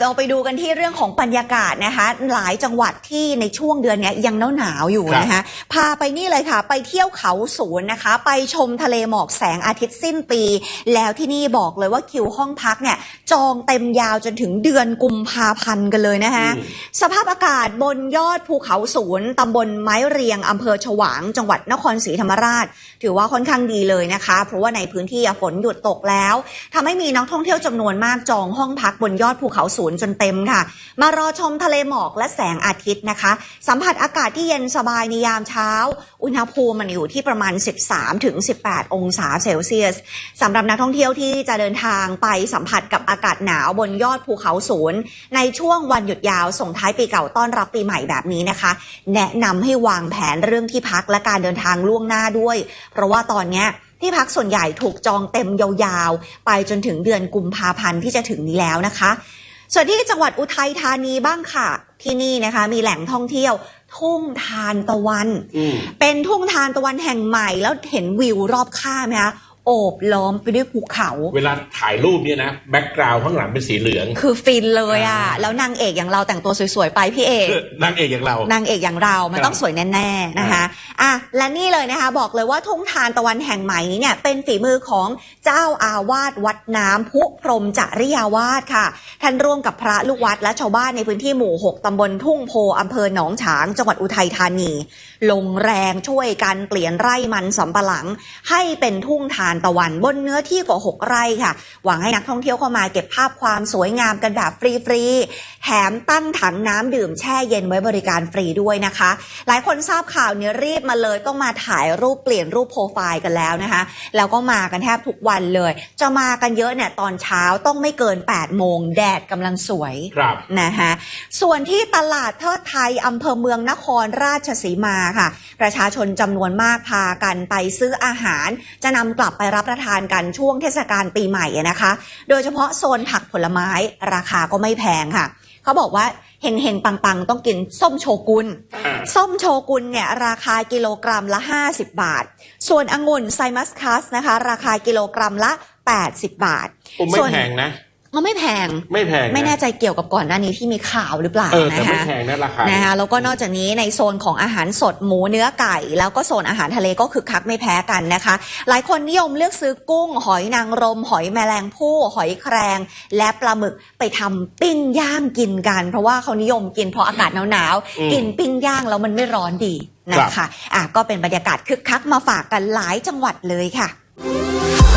เราไปดูกันที่เรื่องของบรรยากาศนะคะ หลายจังหวัดที่ในช่วงเดือนเนี้ยยังหนาวหนาวๆอยู่นะคะ พาไปนี่เลยค่ะ ไปเที่ยวเขาสวนนะคะ ไปชมทะเลหมอกแสงอาทิตย์สิ้นปี แล้วที่นี่บอกเลยว่าคิวห้องพักเนี่ยจองเต็มยาวจนถึงเดือนกุมภาพันธ์กันเลยนะคะอืมสภาพอากาศบนยอดภูเขาสูนตำบลไม้เรียงอำเภอฉวางจังหวัดนครศรีธรรมราช ถือว่าค่อนข้างดีเลยนะคะ เพราะว่าในพื้นที่อะฝนหยุดตกแล้วทำให้มีนักท่องเที่ยวจำนวนมากจองห้องพักบนยอดภูเขาสูนจนเต็มค่ะ มารอชมทะเลหมอกและแสงอาทิตย์นะคะ สัมผัสอากาศที่เย็นสบายในยามเช้า อุณหภูมิมันอยู่ที่ประมาณ 13ถึง18 องศาเซลเซียสสำหรับนักท่องเที่ยวที่จะเดินทางไปสัมผัสกับอากาศหนาวบนยอดภูเขาสูนในช่วงวันหยุดยาวส่งท้ายปีเก่าต้อนรับปีใหม่แบบนี้นะคะ แนะนำให้วางแผนเรื่องที่พักและการเดินทางล่วงหน้าด้วย เพราะว่าตอนนี้ที่พักส่วนใหญ่ถูกจองเต็มยาวๆ ไปจนถึงเดือนกุมภาพันธ์ที่จะถึงนี้แล้วนะคะ ส่วนที่จังหวัดอุทัยธานีบ้างค่ะ ที่นี่นะคะ มีแหล่งท่องเที่ยว ทุ่งทานตะวันอืมเป็นทุ่งทานตะวันแห่งใหม่แล้วเห็นวิวรอบข้างไหมคะ โอบล้อมไปด้วยภูเขา เวลาถ่ายรูปเนี่ยนะแบ็กกราวด์ข้างหลังเป็นสีเหลือง คือฟินเลยอะอ่าแล้วนางเอกอย่างเราแต่งตัวสวยๆไปพี่เอกนางเอกอย่างเรา นางเอกอย่างเรามันครับต้องสวยแน่ๆนะคะอะและนี่เลยนะคะ บอกเลยว่าทุ่งทานตะวันแห่งใหม่นี้เนี่ยเป็นฝีมือของเจ้าอาวาสวัดน้ำพุพรหมจริยาวาสค่ะ ท่านร่วมกับพระลูกวัดและชาวบ้านในพื้นที่หมู่ 6ตำบลทุ่งโพอำเภอหนองฉาง จังหวัดอุทัยธานี ลงแรงช่วยกันเปลี่ยนไร่มันสำปะหลัง ให้เป็นทุ่งทานตะวัน บนเนื้อที่กว่า 6 ไร่ค่ะ หวังให้นักท่องเที่ยวเข้ามาเก็บภาพความสวยงามกันแบบฟรีๆ แถมตั้งถังน้ำดื่มแช่เย็นไว้บริการฟรีด้วยนะคะ หลายคนทราบข่าวเนี้รีบมาเลยต้องมาถ่ายรูปเปลี่ยนรูปโปรไฟล์กันแล้วนะคะ แล้วก็มากันแทบทุกวันเลย จะมากันเยอะเนี่ยตอนเช้าต้องไม่เกิน 8 โมงแดดกำลังสวยครับนะคะส่วนที่ตลาดเทิดไทยอำเภอเมืองนครราชสีมาค่ะ ประชาชนจำนวนมากพากันไปซื้ออาหารจะนำกลับไปรับประทานกันช่วงเทศกาลปีใหม่นะคะ โดยเฉพาะโซนผักผลไม้ราคาก็ไม่แพงค่ะ เขาบอกว่าเฮงเฮงๆปังๆ ต้องกินส้มโชกุน ส้มโชกุนเนี่ยราคากิโลกรัมละ 50 บาท ส่วนองุ่นไซมัสคัสนะคะ ราคากิโลกรัมละ 80 บาทไม่ส่วนแพงนะ ก็ไม่แพง ไม่แพงะไม่แน่ใจเกี่ยวกับก่อนหน้านี้ที่มีข่าวหรือเปล่าเออแต่นะไม่คะแพงนะราคานะคะแล้วก็นอกจากนี้ในโซนของอาหารสดหมูเนื้อไก่ แล้วก็โซนอาหารทะเลก็คึกคักไม่แพ้กันนะคะ หลายคนนิยมเลือกซื้อกุ้ง หอยนางรม หอยแมลงภู่หอยแครง และปลาหมึกไปทำปิ้งย่างกินกัน เพราะว่าเขานิยมกินเพราะอากาศหนาวอืม ๆกินปิ้งย่างแล้วมันไม่ร้อนดีนะครัคะบอะก็เป็นบรรยากาศคึกคักมาฝากกันหลายจังหวัดเลยค่ะค